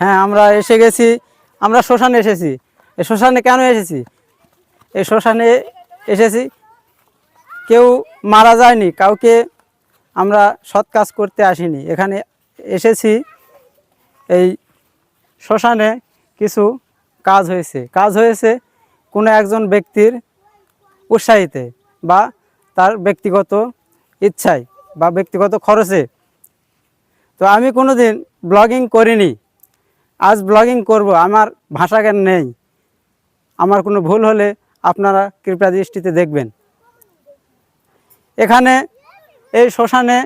হ্যাঁ আমরা এসে গেছি। আমরা শ্মশানে এসেছি। এই শ্মশানে কেন এসেছি? এই শ্মশানে এসেছি। কেউ মারা যায়নি, কাউকে আমরা সৎ কাজ করতে আসিনি। এখানে এসেছি। এই শ্মশানে কিছু কাজ হয়েছে। কাজ হয়েছে কোনো একজন ব্যক্তির উৎসাহিতে বা তার ব্যক্তিগত ইচ্ছায়। বা ব্যক্তিগত খরচে। তো আমি কোনো দিন ব্লগিং করিনি। আজ ব্লগিং করব, আমার ভাষা জ্ঞান নেই। আমার কোনো ভুল হলে আপনারা কৃপা দৃষ্টিতে দেখবেন। এখানে এই শ্মশানে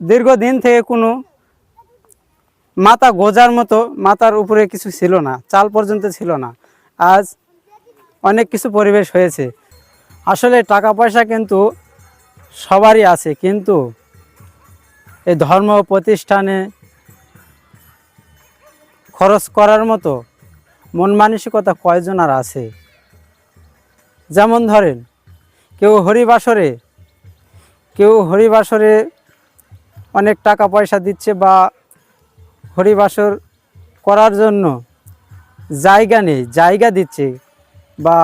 দীর্ঘদিন থেকে কোনো মাথা গোজার মতো মাথার উপরে কিছু ছিল না, চাল পর্যন্ত ছিল না। আজ অনেক কিছু পরিবেশ হয়েছে। আসলে টাকা পয়সা কিন্তু সবারই আছে, কিন্তু এই ধর্ম প্রতিষ্ঠানে খরচ করার মতো মন মানসিকতা কয়জন আর আছে? যেমন ধরেন, কেউ হরিবাসরে কেউ হরিবাসরে অনেক টাকা পয়সা দিচ্ছে বা হরিবাসর করার জন্য জায়গা নেই, জায়গা দিচ্ছে বা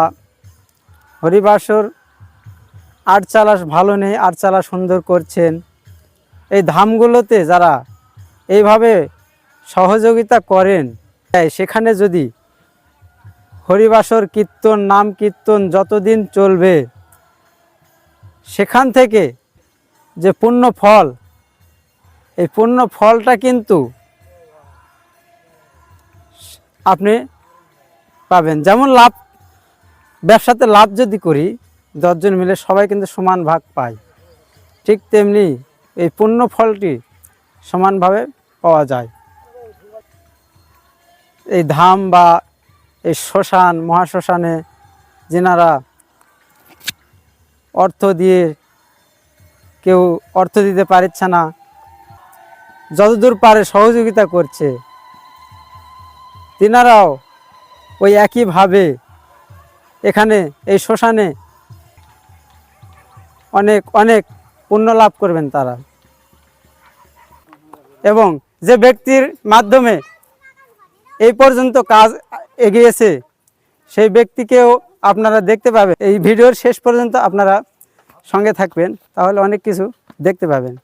হরিবাসর আটচালা ভালো নেই আটচালা সুন্দর করছেন। এই ধামগুলোতে যারা এইভাবে সহযোগিতা করেন সেখানে যদি হরিবাসর কীর্তন, নাম কীর্তন যতদিন চলবে, সেখান থেকে যে পূর্ণ ফল, এই পূর্ণ ফলটা কিন্তু আপনি পাবেন। যেমন লাভ, ব্যবসাতে লাভ যদি করি দশজন মিলে সবাই কিন্তু সমান ভাগ পায়। ঠিক তেমনি এই পুণ্য ফলটি সমানভাবে পাওয়া যায়। এই ধাম বা এই শ্মশান, মহাশ্মশানে যেনারা অর্থ দিয়ে কেউ অর্থ দিতে পারছে না, যতদূর পারে সহযোগিতা করছে, তিনারাও ওই একইভাবে এখানে এই শ্মশানে অনেক অনেক পুণ্য লাভ করবেন তারা। এবং যে ব্যক্তির মাধ্যমে এই পর্যন্ত কাজ এগিয়েছে, সেই ব্যক্তিকেও আপনারা দেখতে পাবেন। এই ভিডিওর শেষ পর্যন্ত আপনারা সঙ্গে থাকবেন, তাহলে অনেক কিছু দেখতে পাবেন।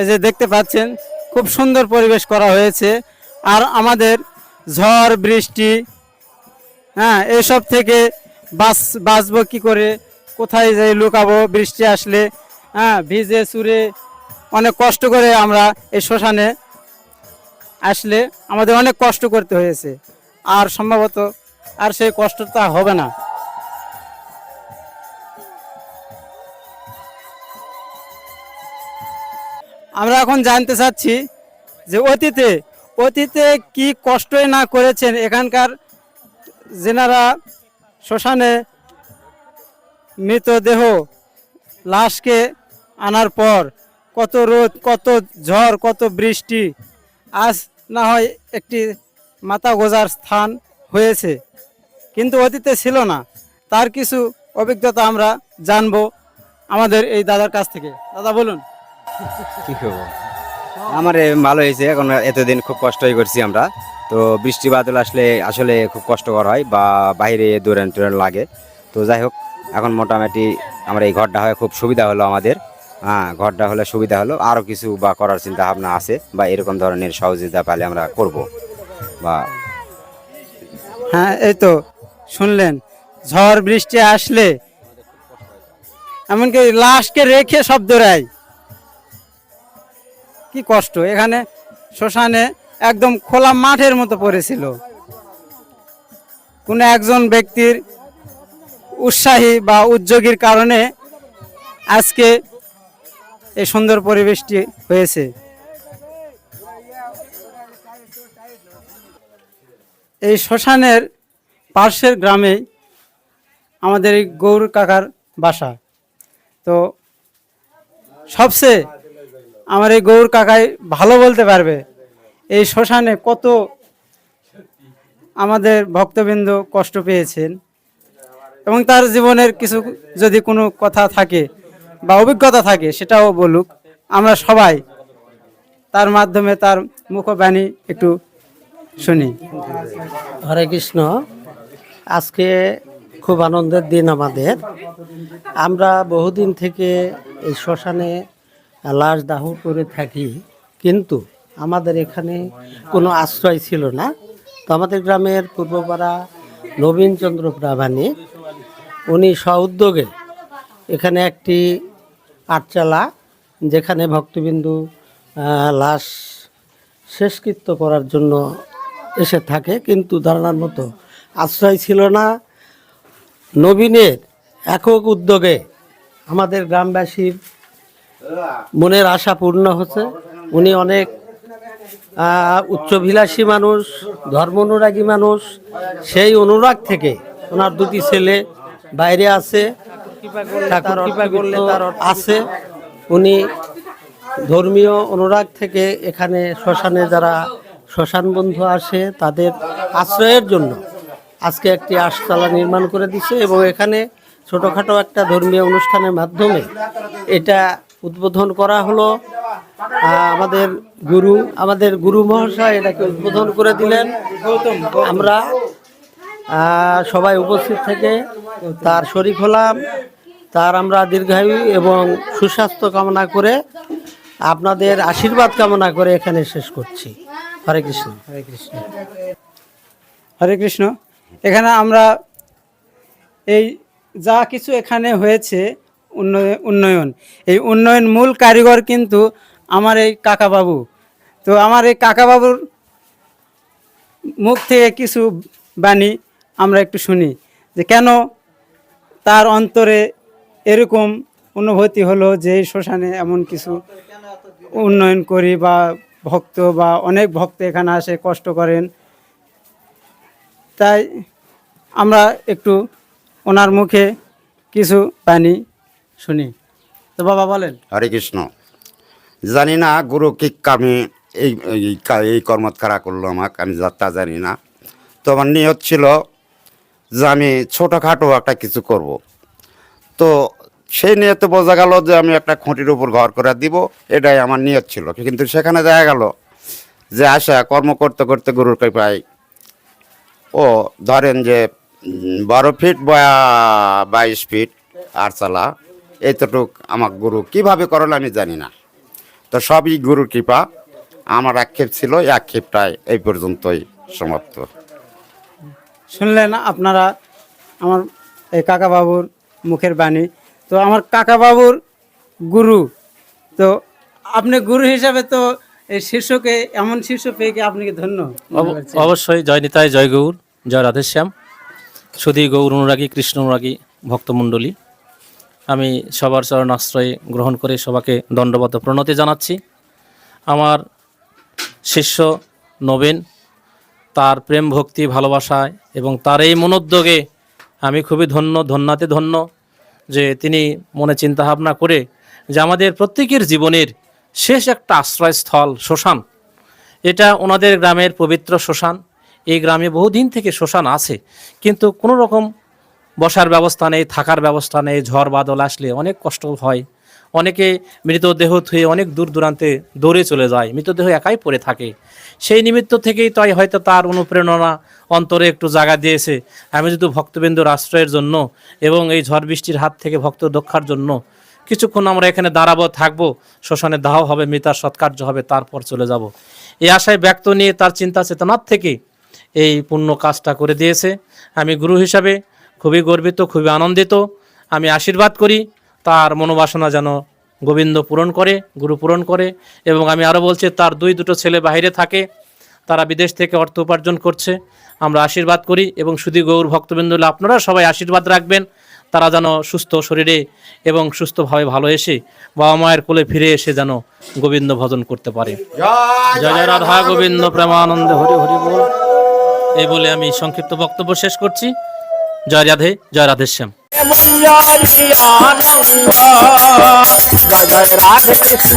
এই যে দেখতে পাচ্ছেন, খুব সুন্দর পরিবেশ করা হয়েছে। আর আমাদের ঝড়, বৃষ্টি হ্যাঁ এসব থেকে বাঁচ, বাঁচবো কী করে? কোথায় যাই লুকাবো বৃষ্টি আসলে? হ্যাঁ ভিজে চুরে অনেক কষ্ট করে আমরা এই শ্মশানে আসলে আমাদের অনেক কষ্ট করতে হয়েছে। আর সম্ভবত আর সেই কষ্টটা হবে না। আমরা এখন জানতে চাচ্ছি যে অতীতে অতীতে কি কষ্টই না করেছেন এখানকার যেনারা শ্মশানে মৃতদেহ লাশকে আনার পর কত রোদ, কত ঝড়, কত বৃষ্টি, আজ না হয় একটি মাথা গোজার স্থান হয়েছে। কিন্তু অতীতে ছিল না। তার কিছু অভিজ্ঞতা আমরা জানব আমাদের এই দাদার কাছ থেকে। দাদা, বলুন। কি করব আমার ভালো হয়েছে, এখন এতদিন খুব কষ্টই করছি আমরা। তো বৃষ্টি বাদল আসলে আসলে খুব কষ্টকর হয় বা বাইরে দৌড়ান টোড়ান লাগে। তো যাই হোক, এখন মোটামুটি আমার এই ঘরটা হয় খুব সুবিধা হলো আমাদের। হ্যাঁ ঘরটা হলে সুবিধা হলো আরও কিছু বা করার চিন্তা ভাবনা আছে বা এরকম ধরনের সহযোগিতা পেলে আমরা করব। বা হ্যাঁ এই তো, শুনলেন, ঝড় বৃষ্টি আসলে, এমনকি লাশকে রেখে সব দৌড়ায় কি কষ্ট? এখানে শ্মশানে একদম খোলা মাঠের মতো পড়েছিল। কোনো একজন ব্যক্তির উৎসাহী বা উদ্যোগীর কারণে আজকে এই সুন্দর পরিবেশটি হয়েছে। এই শ্মশানের পার্শ্বের গ্রামেই আমাদের এই গৌর কাকার বাসা। তো সবচেয়ে আমার এই গৌর কাকাই ভালো বলতে পারবে। এই শ্মশানে কত আমাদের ভক্তবৃন্দ কষ্ট পেয়েছেন এবং তার জীবনের কিছু যদি কোনো কথা থাকে বা অভিজ্ঞতা থাকে সেটাও বলুক। আমরা সবাই তার মাধ্যমে তার মুখবাণী একটু শুনি। হরে কৃষ্ণ। আজকে খুব আনন্দের দিন আমাদের। আমরা বহুদিন থেকে এই শ্মশানে লাশ দাহ করে থাকি। কিন্তু আমাদের এখানে কোনো আশ্রয় ছিল না। তো আমাদের গ্রামের পূর্বপাড়া নবীনচন্দ্র প্রামাণিক উনি স্বউদ্যোগে এখানে একটি আটচালা যেখানে ভক্তবিন্দু লাশ শেষকৃত্য করার জন্য এসে থাকে। কিন্তু ধারণার মতো আশ্রয় ছিল না। নবীনের একক উদ্যোগে আমাদের গ্রামবাসীর মনের আশা পূর্ণ হচ্ছে। উনি অনেক উচ্চভিলাষী মানুষ ধর্ম অনুরাগী মানুষ। সেই অনুরাগ থেকে ওনার দুটি ছেলে বাইরে আছে। আছে। উনি ধর্মীয় অনুরাগ থেকে এখানে শ্মশানে যারা শ্মশান বন্ধু আসে, তাদের আশ্রয়ের জন্য আজকে একটি আশতলা নির্মাণ করে দিছে এবং এখানে ছোটোখাটো একটা ধর্মীয় অনুষ্ঠানের মাধ্যমে এটা উদ্বোধন করা হলো। আমাদের গুরু আমাদের গুরু মহাশয় এটাকে উদ্বোধন করে দিলেন। আমরা সবাই উপস্থিত থেকে তার শরিক হলাম। তার আমরা দীর্ঘায়ু এবং সুস্বাস্থ্য কামনা করে আপনাদের আশীর্বাদ কামনা করে এখানে শেষ করছি। হরে কৃষ্ণ। হরে কৃষ্ণ। হরে কৃষ্ণ। এখানে আমরা এই যা কিছু এখানে হয়েছে উন্নয়ন। এই উন্নয়ন মূল কারিগর কিন্তু আমার এই কাকাবাবু। তো আমার এই কাকাবাবুর মুখ থেকে কিছু বাণী আমরা একটু শুনি যে কেন তার অন্তরে এরকম অনুভূতি হলো যে শ্মশানে এমন কিছু উন্নয়ন করি বা ভক্ত বা অনেক ভক্ত এখানে আসে, কষ্ট করেন। তাই আমরা একটু ওনার মুখে কিছু বাণী শুনি। তো বাবা বলেন। হরে কৃষ্ণ। জানি না গুরু কি আমি এই এই কর্মত করল আমাকে, আমি যা- তা জানি না। তো আমার নিয়ত ছিল যে আমি ছোটোখাটো একটা কিছু করব। তো সেই নিয়তে বোঝা গেল যে আমি একটা খুঁটির উপর ঘর করে দিব, এটাই আমার নিয়ত ছিল। কিন্তু সেখানে দেখা গেল যে আশা কর্ম করতে করতে গুরুর কৃপায় ও ধরেন যে বারো ফিট বা বাইশ ফিট আরচালা এতটুক আমার গুরু কীভাবে করল আমি জানি না। তো সবই গুরুর কৃপা। আমার আক্ষেপ ছিল এই আক্ষেপটাই এই পর্যন্তই সমাপ্ত। শুনলেন আপনারা আমার এই কাকাবাবুর মুখের বাণী। তো আমার কাকাবাবুর গুরু। তো আপনি গুরু হিসাবে তো এই শীর্ষকে এমন শীর্ষ পেয়ে কি আপনি কি ধন্য? অব- অবশ্যই জয় নিতাই জয় গৌর জয় রাধেশ্যাম। সুধী গৌর অনুরাগী কৃষ্ণ অনুরাগী ভক্তমণ্ডলী। আমি সবার চরণ আশ্রয় গ্রহণ করে সবাকে দণ্ডবত প্রণতি জানাচ্ছি। আমার শিষ্য নবীন, তার প্রেম ভক্তি ভালোবাসায় এবং তার এই মনোদ্যোগে আমি খুবই ধন্য, ধন্যাতে ধন্য যে তিনি মনে চিন্তা ভাবনা করে যে আমাদের প্রত্যেকের জীবনের শেষ একটা আশ্রয়স্থল শ্মশান, এটা ওনাদের গ্রামের পবিত্র শ্মশান। এই গ্রামে বহুদিন থেকে শ্মশান আছে, কিন্তু কোনো রকম বসার ব্যবস্থা নেই, থাকার ব্যবস্থা নেই, ঝড়, বাদল আসলে অনেক কষ্ট হয়। অনেকে মৃতদেহ থুয়ে অনেক দূর দূরান্তে দৌড়ে চলে যায়, মৃতদেহ একাই পড়ে থাকে। সেই নিমিত্ত থেকেই তাই হয়তো তার অনুপ্রেরণা অন্তরে একটু জায়গা দিয়েছে। আমি যদি ভক্তবিন্দুর আশ্রয়ের জন্য এবং এই ঝড় বৃষ্টির হাত থেকে ভক্ত রক্ষার জন্য কিছুক্ষণ আমরা এখানে দাঁড়াবো, থাকব, শ্মশানে দাহ হবে, মৃতার সৎকার্য হবে, তারপর চলে যাব। এই আশায় ব্যক্ত নিয়ে তার চিন্তা চেতনার থেকে এই পূর্ণ কাজটা করে দিয়েছে। আমি গুরু হিসাবে খুবই গর্বিত খুবই আনন্দিত। আমি আশীর্বাদ করি তার মনোবাসনা যেন গোবিন্দ পূরণ করে গুরু পূরণ করে এবং আমি আরও বলছি তার দুই দুটো ছেলে বাইরে থাকে তারা বিদেশ থেকে অর্থ উপার্জন করছে। আমরা আশীর্বাদ করি এবং শুধু গৌর ভক্তবৃন্দ আপনারা সবাই আশীর্বাদ রাখবেন তারা যেন সুস্থ শরীরে এবং সুস্থভাবে ভালো এসে বাবা মায়ের কোলে ফিরে এসে যেন গোবিন্দ ভজন করতে পারে। জয় জয় রাধা গোবিন্দ প্রেমানন্দ হরি হরি বল। এই বলে আমি সংক্ষিপ্ত বক্তব্য শেষ করছি। জয় রাধে জয় রাধে কৃষ্ণ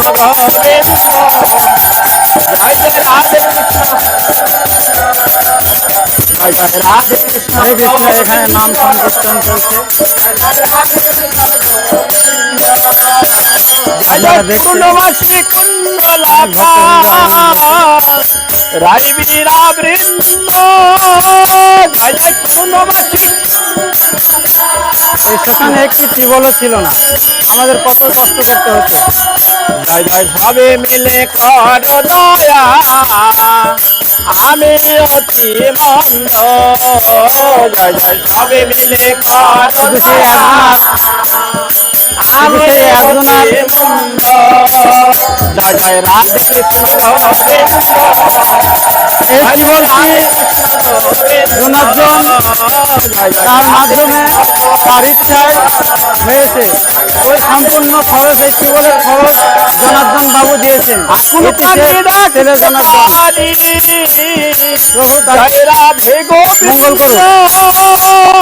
হরে কৃষ্ণ এখানে নাম সংকীর্তন চলছে। আপনারা দেখছেন পূর্ণমাসী রাই বীরা বৃন্দ পূর্ণমাসী এই শ্মশানে একটি টিউবওয়েলও ছিল না। আমাদের কত কষ্ট করতে হতো জয় জয় সবে মিলে কর দয়া। আমি অতি মন্দ। জয় জয় সবে মিলে কর দয়া। আমি একজনার জয় জয় রাধে কৃষ্ণ গোবিন্দ এই টিউবওয়েলটি জনার্দন তার মাধ্যমে তার ইচ্ছায় হয়েছে। ওই সম্পূর্ণ খরচ এই টিউবওয়েলের খরচ জনার্দন বাবু দিয়েছেন। ছেলে জনার্দন। প্রভু তার মঙ্গল।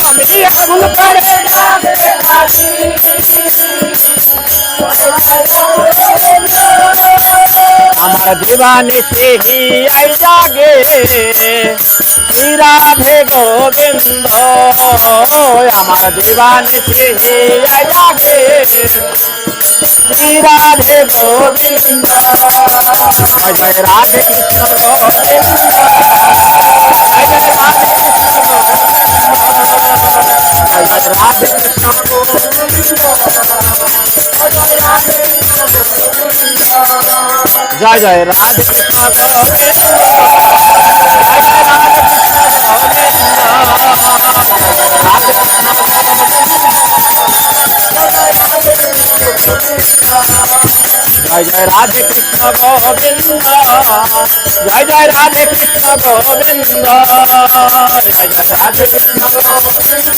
আমি আগুন করে আমার দিবানি সেই আই জাগে শ্রী রাধে গোবিন্দ আমার দিবানি সেই আই জাগে শ্রী রাধে গোবিন্দ জয় জয় রাধে কৃষ্ণ গোবিন্দ জয় জয় রাধে কৃষ্ণ জয় জয় রাধে জয় জয় রাধে কৃষ্ণ গোবিন্দ। জয় জয় রাধে কৃষ্ণ গোবিন্দ। জয় জয় রাধে কৃষ্ণ গোবিন্দ।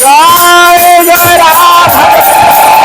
জয় জয় রাধে